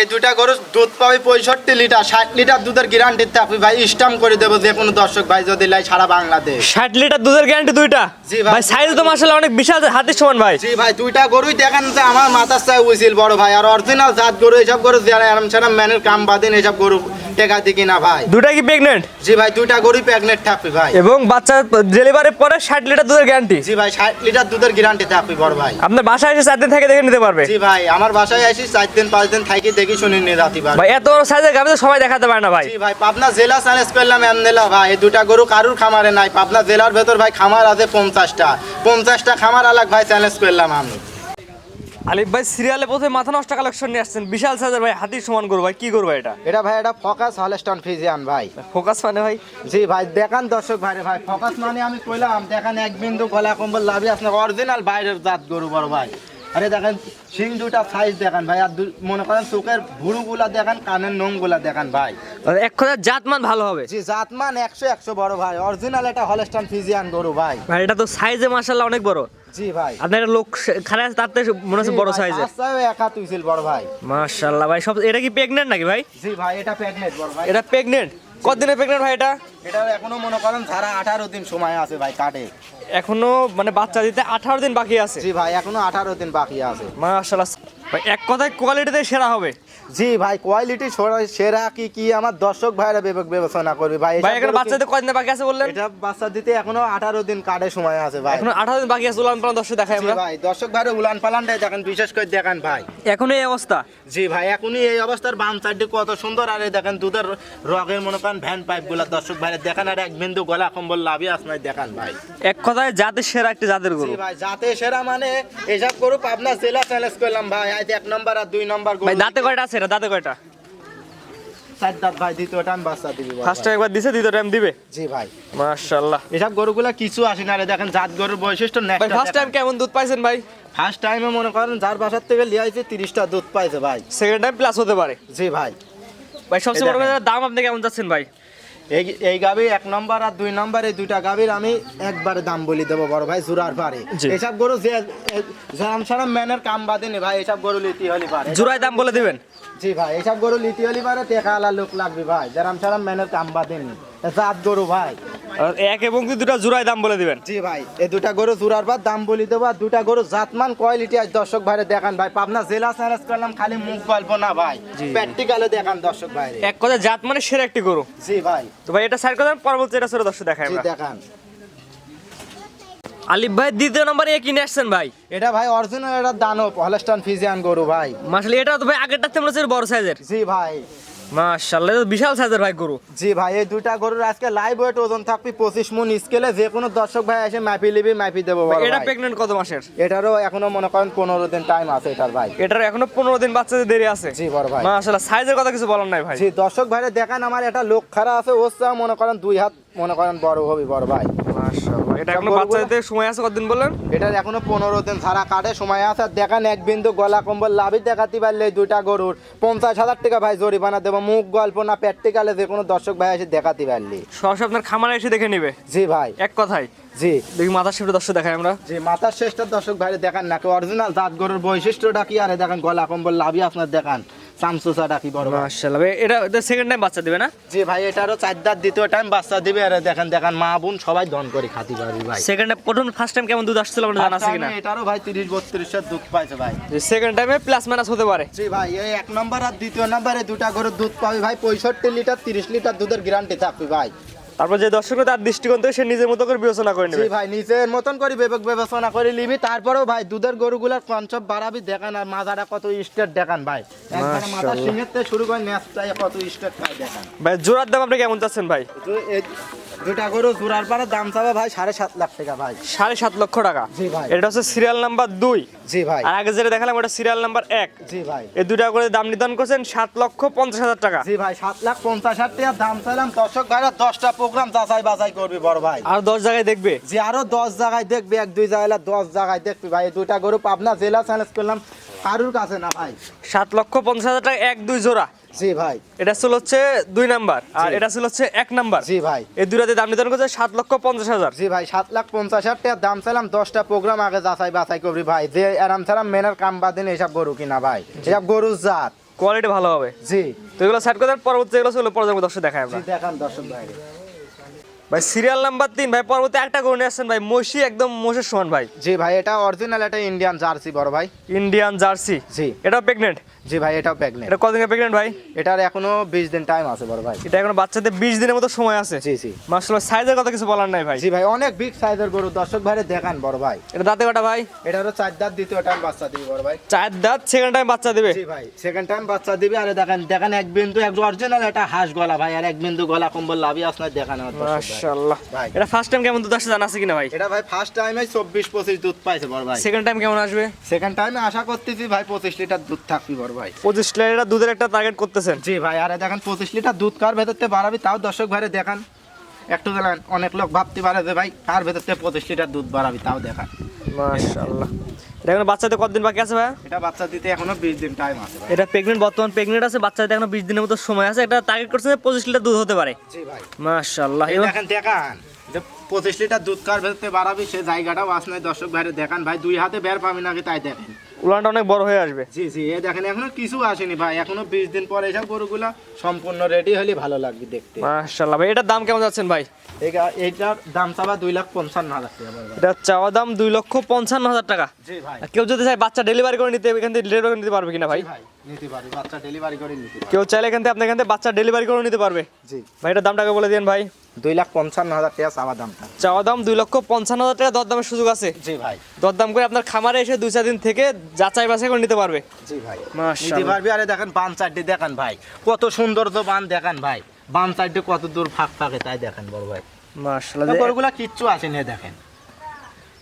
এই দুটা গরু দুধ পাবে পঁয়ষট্টি লিটার ষাট লিটার দুধের গ্যারান্টি থাকবে ভাই স্টাম্প করে দেবো যে কোনো দর্শক ভাই যদি লাই সারা বাংলাদেশ। ষাট লিটার দুধের গ্যারান্টি দুইটা? জি ভাই। সাইজ তো মাসাল্লাহ অনেক বিশাল হাতের সমান ভাই। জি ভাই দুইটা গরুই দেখান যে আমার মাথার চাই উইছিল বড় ভাই। আর অরিজিনাল জাত গরু এইসব গরু যারা আরাম সারাম ম্যানের কাম বাদেন এইসব গরু টেকা দিকি না ভাই। দুটা কি প্রেগনেন্ট জি ভাই দুইটা গরুই প্রেগনেন্ট থাকবে ভাই। এবং বাচ্চা ডেলিভারির পরে ষাট লিটার দুধের গ্যারান্টি জি ভাই ষাট লিটার দুধের গ্যারান্টি থাকবে বড় ভাই। আপনার বাসায় এসে চার দিন থেকে দেখে নিতে পারবে? জি ভাই আমার বাসায় আসি চার দিন পাঁচ দিন থাকি দেখি শুনি নিয়ে রাতি ভাই ভাই এত বড় সাইজের তো সবাই দেখাতে পারে না ভাই। জি ভাই পাবনা জেলা চ্যালেঞ্জ করলাম এমনেলা ভাই এই দুটা গরু কারুর খামারে নাই? পাবনা জেলার ভেতর ভাই খামার আছে পঞ্চাশটা। পঞ্চাশটা খামার আলাগ ভাই চ্যালেঞ্জ করলাম আমি। আলিফ ভাই সিরিয়ালে প্রথমে মাথা নষ্ট কালেকশন নিয়ে আসছেন। বিশাল সাইজের ভাই হাতির সমান করব ভাই কি করব এটা? এটা ভাই এটা ফকাস হলস্টন ফিজিয়ান ভাই। ফোকাস মানে ভাই? জি ভাই দেখান দর্শক ভাই ভাই ফকাস মানে আমি কইলাম দেখান এক বিন্দু গলা কম্বল লাভি আপনার অরিজিনাল বাইরের জাত গরু বড় ভাই। আরে দেখেন সিং দুটা সাইজ দেখান ভাই আর মনে করেন চোখের ভুরুগুলা দেখান কানের নোংগুলা দেখান ভাই। এক কথা জাত মান ভালো হবে। জি জাতমান একশো একশো বড় ভাই। অরিজিনাল এটা হলস্টন ফিজিয়ান গরু ভাই। ভাই এটা তো সাইজে মাসাল্লাহ অনেক বড়। জি ভাই। আপনার লোক খারাপ আছে তার থেকে মনে হচ্ছে বড় বাচ্চাও একা তুইছিল বড় ভাই। মাশাল্লাহ ভাই সব এটা কি প্রেগনেন্ট নাকি ভাই? জি ভাই এটা প্রেগনেন্ট বড় ভাই। এটা প্রেগনেন্ট কতদিনের প্রেগনেন্ট ভাই এটা? এটা এখনও মনে করেন ধারা আঠারো দিন সময় আছে ভাই কাটে। এখনও মানে বাচ্চা দিতে আঠারো দিন বাকি আছে। জি ভাই এখনও আঠারো দিন বাকি আছে। মাশাল্লাহ। ভাই এক কথায় কোয়ালিটিতে সেরা হবে। জি ভাই কোয়ালিটি সেরা কি কি আমার দর্শক ভাইরা বিবেচনা করবে। ভাই ভাই এখানে গরু বাচ্চাতে কি- কদিন বাকি আছে বললেন? এটা বাচ্চা দিতে এখনও আঠারো দিন কাটে সময় আছে ভাই। এখনও আঠারো দিন বাকি আছে উলান পালান দর্শক দেখাই আমরা। ভাই দর্শক ভাইরা উলান পালানটাই দেখেন বিশেষ করে দেখেন ভাই। এখন এই অবস্থা? জি ভাই এখনই এই অবস্থার বাম সাইডে কত সুন্দর আর দেখেন দুধের রগের মনে করেন ভ্যান পাইপগুলা দর্শক ভাইরা দেখেন আর এক বিন্দু গলা কম্বল লাভি আসনাই দেখান ভাই। এক কথায় জাতের সেরা একটা জাতের গরু। জি ভাই যাতে সেরা মানে এসব গরু পাবনা জেলা চ্যালেঞ্জ করলাম ভাই। আজ এক নম্বর আর দুই নম্বর ভাই দাঁতে কয়টা আছে দাঁতে কয়টা? চার দাঁত ভাই দ্বিতীয় টাইম বাচ্চা দিবি ফার্স্ট। একবার দিছে দ্বিতীয় টাইম দিবে? জি ভাই। মাশাআল্লাহ। এসব গরুগুলা কিছু আসে না রে দেখেন জাত গরুর বৈশিষ্ট্য ভাই ফার্স্ট টাইম কেমন দুধ পাইছেন ভাই? ফার্স্ট টাইমে মনে করেন যার বাসার থেকে লিয়াইছে তিরিশটা দুধ পাইছে ভাই। সেকেন্ড টাইম প্লাস হতে পারে। জি ভাই। ভাই সবচেয়ে বড় কথা দাম আপনি কেমন যাচ্ছেন ভাই? এই এই গাবি এক নম্বর আর দুই নম্বর এই দুইটা গাবির আমি একবারে দাম বলি দেবো বড় ভাই জুরার পারে। এসব গরু যে জাম সারাম ম্যানের কাম বাদে নি ভাই এসব গরু লিতি হলি পারে। জোড়ায় দাম বলে দিবেন? জি ভাই এসব গরু লিতি হলি পারে টেকা আলা লোক লাগবে ভাই জারাম সারাম ম্যানের কাম বাদে নি। জাত গরু ভাই। এক এবং দুটা জোড়ায় দাম বলে দিবেন। জি ভাই এই দুটা গরু জুরার পর দাম বলি দেবো আর দুটা গরু জাতমান কোয়ালিটি আজ দর্শক ভাইরে দেখান ভাই। পাবনা জেলা চ্যালেঞ্জ করলাম খালি মুখ গল্প না ভাই। প্র্যাকটিক্যালে দেখান দর্শক ভাইরে। এক কথা জাত মানে সেরা একটি গরু। জি ভাই। তো ভাই এটা সাইড কথা পরবর্তী এটা ছোট দর্শক দেখাই আমরা। দেখান। আলিফ ভাই দ্বিতীয় নম্বরে এ কিনে আসছেন ভাই। এটা ভাই অরিজিনাল এটা দানব হলস্টান ফিজিয়ান গরু ভাই। মাসাল্লাহ এটা তো ভাই আগেরটা তেমন বড় সাইজের জি ভাই। মাশাআল্লাহ বিশাল সাইজের ভাই গরু। জি ভাই এই দুইটা গরুর আজকে লাইভ ওয়েট ওজন থাকবে স্কেলে যে কোনো দর্শক ভাই এসে মাপি লিবি মাপি দেবো এটা কত মাসের? এটারও এখনও মনে করেন পনেরো দিন টাইম আছে এটার ভাই। এটার এখনও পনেরো দিন বাচ্চাদের দেরি আছে? জি বড় ভাই। মাশাআল্লাহ সাইজের কথা কিছু বলার নাই ভাই। জি দর্শক ভাইরে দেখান আমার এটা লোক খারাপ আছে ওর চা মনে করেন দুই হাত মনে করেন বড় হবি বড় ভাই। মাশাআল্লাহ। এটা এখনও সময় আছে? কতদিন এটার এখনও পনেরো দিন। ছাড়া কাটে সময় আছে। আর দেখান এক বিন্দু গলা কম্বল লাভই দেখাতে পারলে দুইটা গরুর। পঞ্চাশ হাজার টাকা ভাই জরিমানা দেবো। মুখ গল্প না প্র্যাকটিক্যালে যে কোনো দর্শক ভাই এসে দেখাতে পারলি। সরাসরি আপনার খামারে এসে দেখে নিবে? জি ভাই। এক কথায়? জি। দেখি মাথার শিফটে দর্শক দেখাই আমরা। যে মাথার শেষটা দর্শক ভাইরে দেখান নাকি অরিজিনাল জাত গরুর বৈশিষ্ট্যটা কি? আরে দেখেন গলা কম্বল লাভই আপনার দেখান। চামচুচাটা কি বড়। মাশাআল্লাহ। ভাই এটা সেকেন্ড টাইম বাচ্চা দিবে না? জি ভাই এটারও চার দাঁত দ্বিতীয় টাইম বাচ্চা দিবে। আর দেখেন দেখেন মা বোন সবাই দন করে খাতি পারবি ভাই। সেকেন্ড প্রথম ফার্স্ট টাইম কেমন দুধ আসছিল আপনার জানা আছে কিনা? এটারও ভাই তিরিশ এর দুধ পাইছে ভাই। সেকেন্ড টাইমে প্লাস মাইনাস হতে পারে। জি ভাই এই এক নম্বর আর দ্বিতীয় নম্বরে দুটা করে দুধ পাবে ভাই। পঁয়ষট্টি লিটার তিরিশ লিটার দুধের গ্যারান্টি থাকবে ভাই। তারপর যে দর্শক তার দৃষ্টিকোণ থেকে সে নিজের মতো করে বিবেচনা করে নেবে। ভাই নিজের মতন করে বিবেক বিবেচনা করে নিবি। তারপরেও ভাই দুধের গরুগুলার কনসেপ্ট বাড়াবি দেখান আর মাথাটা কত স্টেট দেখান ভাই। একবারে মাথা সিংহের থেকে শুরু করে কত স্টেট পাই দেখান। ভাই জোড়ার দাম আপনি কেমন চাচ্ছেন ভাই? দুটা গরু জোড়ার পারে দাম চাবে ভাই সাড়ে সাত লাখ টাকা ভাই। সাড়ে সাত লক্ষ টাকা। জি ভাই। এটা হচ্ছে সিরিয়াল নাম্বার দুই। জি ভাই। আর আগে যেটা দেখালাম ওটা সিরিয়াল নাম্বার এক। জি ভাই। এই দুটা করে দাম নির্ধারণ করছেন সাত লক্ষ পঞ্চাশ হাজার টাকা। জি ভাই সাত লাখ পঞ্চাশ হাজার টাকা দাম চাইলাম। দর্শক ভাইরা দশটা প্রোগ্রাম যাচাই বাছাই করবি বড় ভাই। আর দশ জায়গায় দেখবে? যে আরও দশ জায়গায় দেখবি এক দুই জায়গায় দশ জায়গায় দেখবি ভাই। দুইটা গরু পাবনা জেলা চ্যালেঞ্জ করলাম। কারুর কাছে না ভাই? সাত লক্ষ পঞ্চাশ হাজার টাকা এক দুই জোড়া। জি ভাই। এটা ছিল হচ্ছে দুই নাম্বার। আর এটা ছিল হচ্ছে এক নাম্বার। জি ভাই। এই দুটাতে দাম নির্ধারণ করছে সাত লক্ষ পঞ্চাশ হাজার। জি ভাই সাত লাখ পঞ্চাশ হাজার টাকা দাম চাইলাম। দশটা প্রোগ্রাম আগে যাচাই বাছাই করবি ভাই। যে আরাম সারাম মেনের কাম বাদিন এসব গরু কিনা ভাই। এসব গরু জাত। কোয়ালিটি ভালো হবে। জি। তো এগুলো সাইড করে পরবর্তী যেগুলো সেগুলো পর্যায়ে দর্শক দেখায় আমরা। দেখান দর্শক ভাই। ভাই সিরিয়াল নাম্বার তিন ভাই পরবর্তী একটা গরু নিয়ে আসছেন ভাই মসি একদম মোষের সমান ভাই। জি ভাই এটা অরিজিনাল এটা ইন্ডিয়ান জার্সি বড় ভাই। ইন্ডিয়ান জার্সি জি। এটা প্রেগনেন্ট জি ভাই এটাও প্রেগনেন্ট এটা কদিনের প্রেগনেন্ট ভাই? এটার এখনও বিশ দিন টাইম আছে বড় ভাই। এটা এখন বাচ্চাদের বিশ দিনের মতো সময় আছে? জি জি। মাসাল্লাহ সাইজের কথা কিছু বলার নাই ভাই। জি ভাই অনেক বিগ সাইজের গরু। দর্শক ভাইরে দেখান বড় ভাই। এটা দাঁতে কাটা ভাই? এটারও চার দাঁত দ্বিতীয় টাইম বাচ্চা দিবি বড় ভাই। চার দাঁত সেকেন্ড টাইম বাচ্চা দেবে? জি ভাই সেকেন্ড টাইম বাচ্চা দিবি। আরে দেখেন দেখেন এক বিন্দু এক অরিজিনাল এটা হাঁস গলা ভাই। আর এক বিন্দু গলা কম্বল লাভি আপনার দেখান আমার। মাশাআল্লাহ। ভাই। এটা ফার্স্ট টাইম কেমন দুধ আসছে জানা আছে কিনা ভাই? এটা ভাই ফার্স্ট টাইমে চব্বিশ পঁচিশ দুধ পাইছে বড় ভাই। সেকেন্ড টাইম কেমন আসবে? সেকেন্ড টাইমে আশা করতেছি ভাই পঁচিশ লিটার দুধ থাকবি বড় ভাই। পঁচিশ লিটার দুধের একটা টার্গেট করতেছেন। জি ভাই আরে দেখেন পঁচিশ লিটার দুধ কার ভেতরতে বাড়াবি তাও দর্শক ভাইরে দেখান। একটু দেখেন অনেক লোক ভাবতে পারে যে ভাই কার ভেতরতে পঁচিশ লিটার দুধ বাড়াবি তাও দেখান। মাশাআল্লাহ। এটা এখন বাচ্চাদের কতদিন বাকি আছে ভাই এটা বাচ্চা দিতে এখনও বিশ দিন টাইম আছে এটা প্রেগনেন্ট বর্তমান প্রেগনেন্ট আছে বাচ্চাদের এখনও বিশ দিনের মতো সময় আছে। এটা টার্গেট করছে যে পঁচিশ লিটার দুধ হতে পারে। জি ভাই। মাশাআল্লাহ। দেখেন দেখান যে পঁচিশ লিটার দুধ কার ভেতরতে বাড়াবি সে জায়গাটাও আস নাই। দর্শক ভাইরে দেখান ভাই দুই হাতে বের পাবি নাকি তাই দেখেন। উলানটা অনেক বড় হয়ে আসবে। জি জি এ দেখেন এখনও কিছু আসেনি ভাই। এখনও বিশ দিন পর এসব গরুগুলা সম্পূর্ণ রেডি হলে ভালো লাগবে দেখতে। মাশাআল্লাহ ভাই এটার দাম কেমন যাচ্ছেন ভাই? এইটা- এইটার দাম চাবা দুই লাখ পঞ্চান্ন হাজার টাকা এটা চাওয়া দাম দুই লক্ষ পঞ্চান্ন হাজার টাকা। জি ভাই। কেউ যদি চায় বাচ্চা ডেলিভারি করে নিতে এখান থেকে ডেলিভারি করে নিতে পারবে কিনা ভাই? নিতে পারি বাচ্চা ডেলিভারি করে নিতে কেউ চাইলে এখান থেকে আপনার এখান থেকে বাচ্চা ডেলিভারি করে নিতে পারবে। জি। ভাই এটার দামটাকে বলে দিন ভাই। দুই লাখ পঞ্চান্ন হাজার টাকা চাওয়া দামটা চাওয়া দাম দুই লক্ষ পঞ্চান্ন হাজার টাকা দরদামের সুযোগ আছে? জি ভাই। দরদাম করে আপনার খামারে এসে দুই চার দিন থেকে যাচাই বাছাই করে নিতে পারবে? জি ভাই। নিতে পারবি আরে দেখেন বান চারটি দেখান ভাই। কত সুন্দর তো বান দেখান ভাই। বান চারটি কত দূর ফাঁক ফাঁকে তাই দেখেন বড় ভাই। মাশাআল্লাহ। গরুগুলা কিচ্ছু আসেনি দেখেন।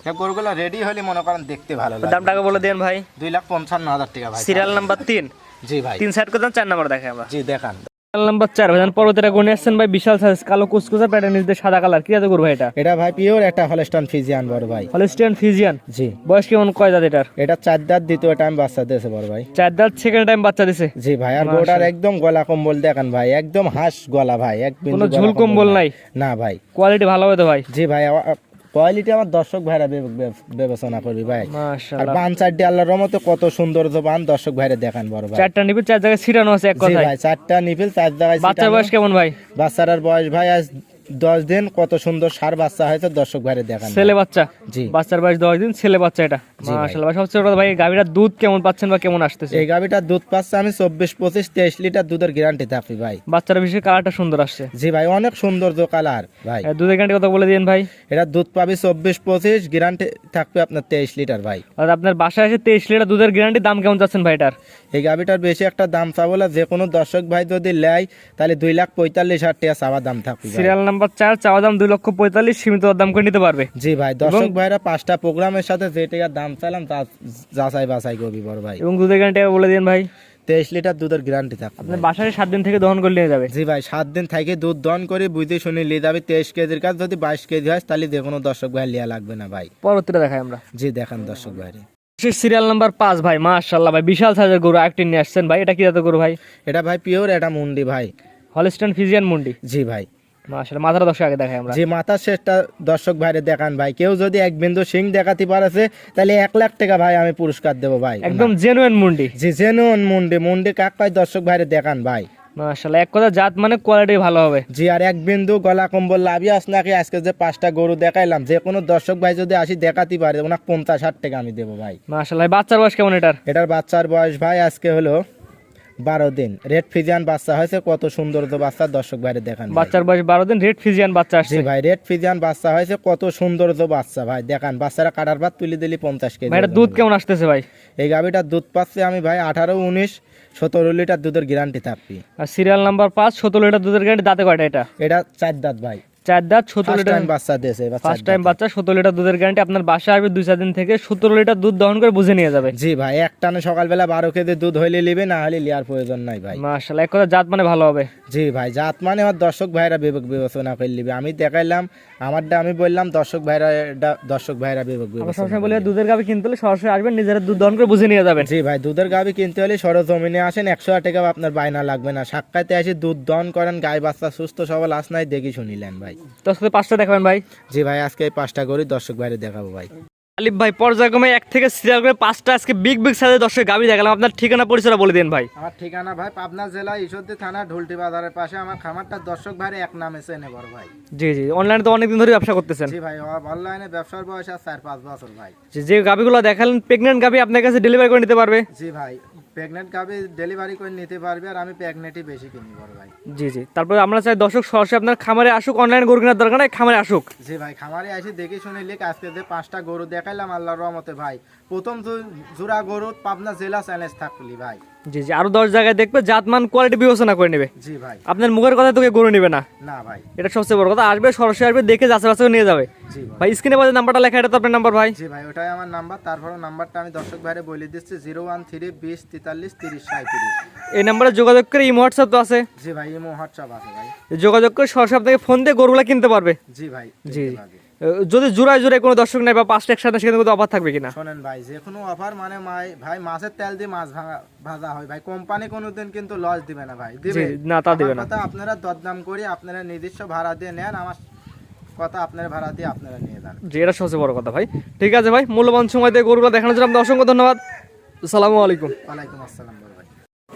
এই গরুগুলা রেডি হলে মনে করেন দেখতে ভালো লাগে দামটাকে বলে দেন ভাই। দুই লাখ পঞ্চান্ন হাজার টাকা ভাই। সিরিয়াল নাম্বার তিন। জি ভাই। তিন সাইড করে দেন চার নাম্বার দেখে আমরা। জি দেখান। নাম্বার চার ভাই পর্বতের গুণে আসছেন ভাই বিশাল সাইজ কালো কুচকুচা প্যাটার্ন নিচে সাদা কালার। কি আছে করব এটা? এটা ভাই পিওর একটা হলস্টন ফিজিয়ান বড় ভাই। হলিস্টিয়ান ফিজিয়ান জি। বয়স কেমন কয় দাঁত এটার? এটা চার দাঁত দ্বিতীয় টাইম বাচ্চা দিয়েছে বড় ভাই। চার দাঁত সেকেন্ড টাইম বাচ্চা দিছে? জি ভাই আর গোটার একদম গলা কম্বল দেখান ভাই একদম হাঁস গলা ভাই এক কোনো ঝুল কম্বল নাই। না ভাই। কোয়ালিটি ভালো হবে তো ভাই? জি ভাই কোয়ালিটি আমার দর্শক ভাইরা বিবেচনা করবি ভাই। আর বান চারটি আল্লাহর রহমতে কত সুন্দর তো বান দর্শক ভাইরা দেখান বড় ভাই। চারটা নিপিল চার জায়গায় ছিটানো আছে এক কথা ভাই চারটা নিপিল চার জায়গায় বাচ্চার। বয়স কেমন ভাই? বাচ্চার বয়স ভাই আজ দশ দিন কত সুন্দর সার বাচ্চা হয়েছে দর্শক ভাইরা দেখান। ছেলে বাচ্চা? জি। বাচ্চার বয়স দশ দিন ছেলে বাচ্চা এটা। মাশাআল্লাহ সবচেয়ে বড় ভাই গাভীটার দুধ কেমন পাচ্ছেন বা কেমন আসতেছে? এই গাভিটার দুধ পাচ্ছে আমি চব্বিশ পঁচিশ তেইশ লিটার দুধের গ্যারান্টি থাকি ভাই। বাচ্চার বিশেষ কালারটা সুন্দর আসছে। জি ভাই অনেক কালার ভাই। দুধের গ্যারান্টি কথা বলে দিন ভাই। এটা দুধ পাবি চব্বিশ পঁচিশ গ্যারান্টি থাকবে আপনার তেইশ লিটার ভাই। আর আপনার বাসায় এসে তেইশ লিটার দুধের গ্যারান্টি দাম কেমন যাচ্ছেন ভাই এটার? এই গাভিটার বেশি একটা দাম চাবো না যে কোনো দর্শক ভাই যদি নেয় তাহলে দুই লাখ পঁয়তাল্লিশ হাজার টাকা চাওয়া দাম থাকবে সিরিয়াল নাম্বার চার চাওয়া দাম দুই লক্ষ পঁয়তাল্লিশ সীমিত দাম করে নিতে পারবে। জি ভাই দর্শক ভাইরা পাঁচটা প্রোগ্রামের সাথে যে টাকার দাম চাইলাম তা যাচাই বাছাই করবি বড় ভাই। এবং দুধের গ্যারান্টি বলে দিন ভাই। তেইশ লিটার দুধের গ্যারান্টি থাকবে আপনার বাসায় সাত দিন থেকে দহন করে নিয়ে যাবে। জি ভাই সাত দিন থেকে দুধ দহন করে বুঝে শুনে নিয়ে যাবে। তেইশ কেজির কাজ যদি বাইশ কেজি হয় তাহলে যে কোনো দর্শক ভাই লিয়া লাগবে না ভাই। পরবর্তীটা দেখাই আমরা। জি দেখান দর্শক ভাইরে সিরিয়াল নাম্বার পাঁচ ভাই মাশাল্লাহ ভাই বিশাল সাইজের গরু একটি নিয়ে আসছেন ভাই। এটা কি জাতের গরু ভাই? এটা ভাই পিওর এটা মুন্ডি ভাই। হলিস্টান ফিজিয়ান মুন্ডি? জি ভাই। মাশাল্লাহ মাথাটা দশ আগে দেখাই আমরা। যে মাথার শেষটা দর্শক ভাইরে দেখান ভাই। কেউ যদি এক বিন্দু সিং দেখাতে পারেছে তাহলে এক লাখ টাকা ভাই আমি পুরস্কার দেবো ভাই। একদম জেনুইন মুন্ডি। জি জেনুন মুন্ডি। মুন্ডি কাক দর্শক ভাইরে দেখান ভাই। মাশাল্লাহ এক কথা জাত মানে কোয়ালিটি ভালো হবে। জি আর এক বিন্দু গলা কম্বল লাভি আস নাকি? আজকে যে পাঁচটা গরু দেখাইলাম যে কোনো দর্শক ভাই যদি আসি দেখাতে পারে ওনাকে পঞ্চাশ ষাট টাকা আমি দেবো ভাই। মাশাল্লাহ বাচ্চার বয়স কেমন এটার? এটার বাচ্চার বয়স ভাই আজকে হলো বারো দিন। রেড ফিজিয়ান বাচ্চা হয়েছে কত সুন্দর তো বাচ্চা দর্শক ভাইরে দেখান বাচ্চার বয়স বারো দিন রেড ফিজিয়ান বাচ্চা আসছে। ভাই রেড ফিজিয়ান বাচ্চা হয়েছে কত সুন্দর তো বাচ্চা ভাই দেখান। বাচ্চারা কাটার ভাত তুলে দিলি পঞ্চাশ কেজি দুধ কেমন আসতেছে ভাই? এই গাভিটার দুধ পাচ্ছে আমি ভাই আঠারো উনিশ সতেরো লিটার দুধের গ্যারান্টি থাকবে। আর সিরিয়াল নাম্বার পাঁচ সতেরো লিটার দুধের গ্যারান্টি দাঁতে কয়টা এটা? এটা চার দাঁত ভাই। চার দাঁত সতেরো লিটার বাচ্চা দিয়েছে ফার্স্ট টাইম। বাচ্চা সতেরো লিটার দুধের গ্যারান্টি আপনার বাসায় আসবে দুই চার দিন থেকে সতেরো লিটার দুধ দহন করে বুঝে নিয়ে যাবে। জি ভাই এক টানে সকালবেলা বারো কেজি দুধ হইলে নিবে না হলে লিয়ার প্রয়োজন নাই ভাই। মাশাল্লাহ এক কথা জাত মানে ভালো হবে। জি ভাই জাত মানে আমার দর্শক ভাইরা বিবেক বিবেচনা করে নিবে। আমি দেখাইলাম আমারটা আমি বললাম দর্শক ভাইরা দর্শক ভাইরা বিবেক বিবেচনা সবসময় বলি দুধের গাভি কিনতে হলে সরাসরি আসবেন নিজেরা দুধ দহন করে বুঝে নিয়ে যাবেন। জি ভাই দুধের গাভি কিনতে হলে সরজমিনে আসেন একশো আট টাকা আপনার বায়না লাগবে না। সাক্ষাতে এসে দুধ দন করেন গায়ে বাচ্চা সুস্থ সবল আস নাই দেখি শুনিলেন ভাই। তোর সাথে পাঁচটা দেখাবেন ভাই। জি ভাই আজকে এই পাঁচটা করে দর্শক ভাইরে দেখাবো ভাই। আলিফ ভাই পর্যায়ক্রমে এক থেকে সিরিয়াল করে পাঁচটা আজকে বিগ বিগ সাইজের দর্শক গাবি দেখালাম। আপনার ঠিকানা পরিচয় বলে দিন ভাই। আমার ঠিকানা ভাই পাবনা জেলা ঈশ্বরদী থানা ঢুলটি বাজারের পাশে। আমার খামারটা দর্শক ভাইরে এক নামে চেনে বড় ভাই। জি জি অনলাইনে তো অনেকদিন ধরে ব্যবসা করতেছেন। জি ভাই অনলাইনে ব্যবসার বয়স আর চার পাঁচ বছর ভাই। যে যে গাবিগুলো দেখালেন প্রেগনেন্ট গাবি আপনার কাছে ডেলিভারি করে নিতে পারবে। জি ভাই। প্রেগনেন্ট গাবি ডেলিভারি করে নিতে পারবে আর আমি প্রেগনেন্টই বেশি কিনি বড় ভাই। জি জি। তারপরে আমরা চাই দর্শক সরাসরি আপনার খামারে আসুক অনলাইন গরু কেনার দরকার নাই খামারে আসুক। জি ভাই খামারে আসি দেখে শুনে লিখ আজকে যে পাঁচটা গরু দেখাইলাম আল্লাহর রহমতে ভাই। প্রথম জোড়া গরু পাবনা জেলা চ্যালেঞ্জ থাকলি ভাই। জি জি। আরও দশ জায়গায় দেখবে জাতমান কোয়ালিটি বিবেচনা করে নেবে। জি ভাই। আপনার মুখের কথা তোকে গরু নেবে না। না ভাই। এটা সবচেয়ে বড় কথা। আসবে সরাসরি আসবে দেখে যাচাই বাছাই নিয়ে যাবে। ভাই। স্ক্রিনে বাজে নাম্বারটা লেখা এটা তো আপনার নাম্বার ভাই। জি ভাই ওটাই আমার নাম্বার তারপরে নাম্বারটা আমি দর্শক ভাইরে বলে দিচ্ছি জিরো ওয়ান থ্রি বিশ তেতাল্লিশ তিরিশ সাঁত্রিশ এই নাম্বারে যোগাযোগ করে ইমো হোয়াটসঅ্যাপ তো আছে। জি ভাই ইমো হোয়াটসঅ্যাপ আছে ভাই। যোগাযোগ করে সরাসরি আপনাকে ফোন দিয়ে গরুগুলা কিনতে পারবে। জি ভাই জি যদি জোড়ায় জোড়ায় কোনো দর্শক নেই বা পাঁচটা একসাথে সেখানে কোনো অফার থাকবে কিনা? শোনেন ভাই যে কোনো অফার মানে ভাই মাছের তেল দিয়ে মাছ ভাঙা ভাজা হয়। ভাই কোম্পানি কোনোদিন কিন্তু লস দিবে না ভাই দিবে? না, তা দিবে না। আপনারা দরদাম করে আপনারা নিজস্ব ভাড়া দিয়ে নেন আমার কথা আপনার ভাড়া দিয়ে আপনারা নিয়ে যান। জি এটা সবচেয়ে বড় কথা ভাই। ঠিক আছে ভাই মূল্যবান সময় দিয়ে গরুগুলো দেখানোর জন্য আপনার অসংখ্য ধন্যবাদ। আসসালামু আলাইকুম। ওয়ালাইকুম আসসালাম।